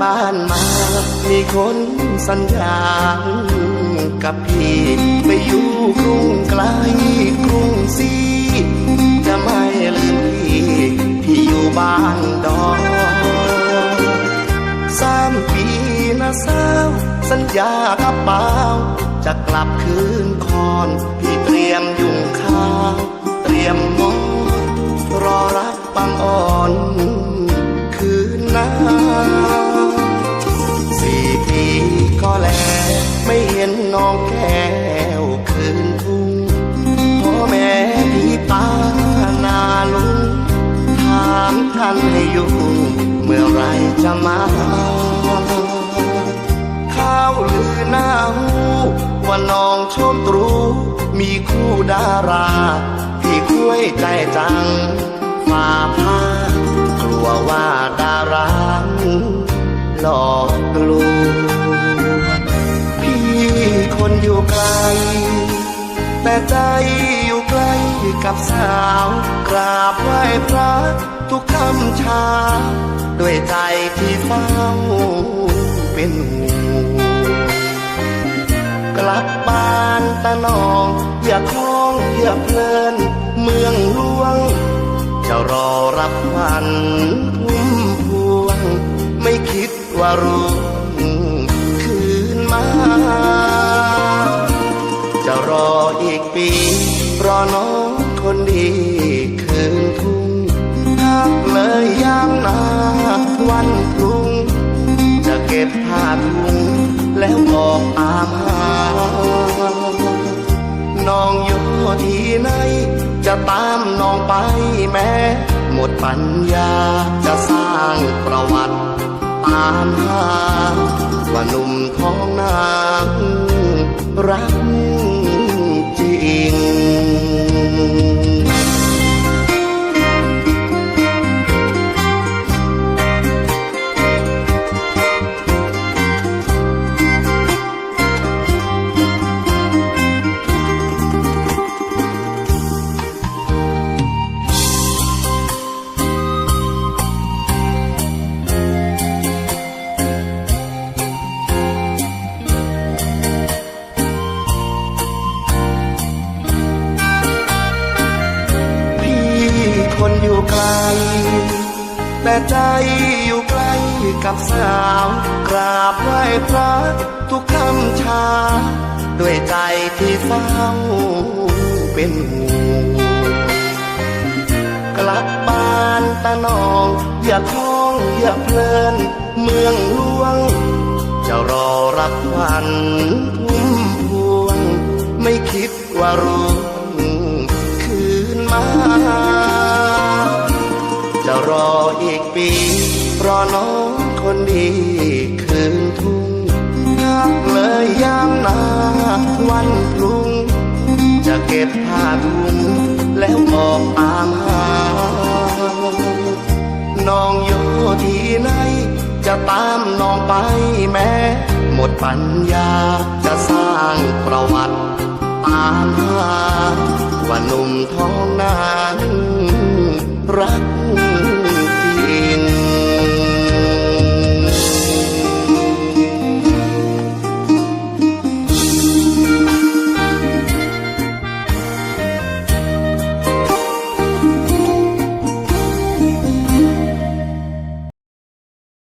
บ้านมา มีคนสัญญากับพี่ไปอยู่กรุงไกลกรุงศรีจะไม่ลืมพี่พี่อยู่บ้านดอนสามปีนะสาวสัญญากับเปล่าจะกลับคืนคอน พี่เตรียมยุงข้าวเตรียมมอนรอรับปังอ่อนคืนน้า น้องแก้วคืนทุ่งพ่อแม่พี่ตานาลุงถามกันให้ยุ่งเมื่อไรจะมาข้าวลือหน้าหูว่าน้องชมตรู มีคู่ดาราที่คุยใจจังฝ่าพากลัวว่าดาราหลอกลวง คนอยู่ไกล แต่ใจอยู่ใกล้กับสาวกราบไหว้พระทุกคำเช้าด้วยใจที่เฝ้าเป็นห่วงกลับบ้านตะนองอย่าคล้องอย่าเพลินเมืองหลวง จะรอรับวันพุ่มพวง ไม่คิดว่ารุ่ น้องคนดีคืนทุ่งทักเลยยามนาวันพรุ่ง จะเก็บผ้าถุงแล้วออกตามหาน้องอยู่ที่ไหน จะตามน้องไปแม้หมดปัญญาจะสร้างประวัติตามหาว่าหนุ่มท้องนางรัก แต่ใจอยู่ใกล้กับสาวกราบไหว้พระทุกคำชา ด้วยใจที่เฝ้าเป็นห่วงกลับบ้านตะนอง อย่าคล้องอย่าเพลิน เมืองหลวง จะรอรับวันพุ่มพวง ไม่คิดว่ารุ่ อีกปีรอน้องคนดีคืนทุ่งนักเลยยามนาวันพรุ่ง จะเก็บผ้าถุงแล้วออกตามหา น้องอยู่ที่ไหน จะตามน้องไปแม้หมดปัญญาจะสร้างประวัติตามหาว่าหนุ่มท้อง